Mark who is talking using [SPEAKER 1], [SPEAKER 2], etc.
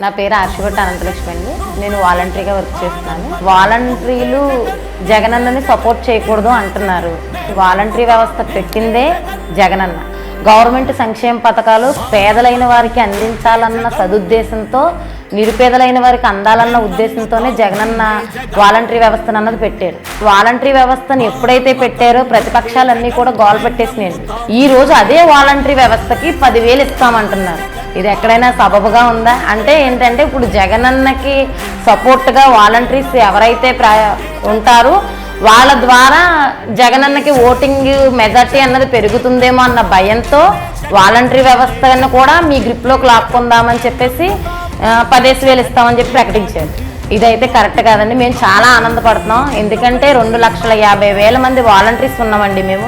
[SPEAKER 1] నా పేరు ఆర్షిభట్ అనంతలక్ష్మి అండి. నేను వాలంటరీగా వర్క్ చేస్తున్నాను. వాలంటరీలు జగనన్నని సపోర్ట్ చేయకూడదు అంటున్నారు. వాలంటరీ వ్యవస్థ పెట్టిందే జగనన్న. గవర్నమెంట్ సంక్షేమ పథకాలు పేదలైన వారికి అందించాలన్న సదుద్దేశంతో నిరుపేదలైన వారికి అందాలన్న ఉద్దేశంతోనే జగనన్న వాలంటరీ వ్యవస్థను అన్నది పెట్టారు. వాలంటరీ వ్యవస్థను ఎప్పుడైతే పెట్టారో ప్రతిపక్షాలన్నీ కూడా గోల పెట్టేసినాయి ఈ రోజు అదే వాలంటరీ వ్యవస్థకి పదివేలు ఇస్తామంటున్నారు. ఇది ఎక్కడైనా సబబుగా ఉందా? అంటే ఏంటంటే ఇప్పుడు జగనన్నకి సపోర్ట్గా వాలంటీర్స్ ఎవరైతే ప్రా ఉంటారో వాళ్ళ ద్వారా జగనన్నకి ఓటింగ్ మెజార్టీ అన్నది పెరుగుతుందేమో అన్న భయంతో వాలంటరీ వ్యవస్థను కూడా మీ గ్రిప్లోకి లాక్కుందామని చెప్పేసి పదేసి వేలు ఇస్తామని చెప్పి ప్రకటించారు. ఇదైతే కరెక్ట్ కాదండి. మేము చాలా ఆనందపడుతున్నాం. ఎందుకంటే రెండు లక్షల యాభై వేల మంది వాలంటీర్స్ ఉన్నామండి మేము.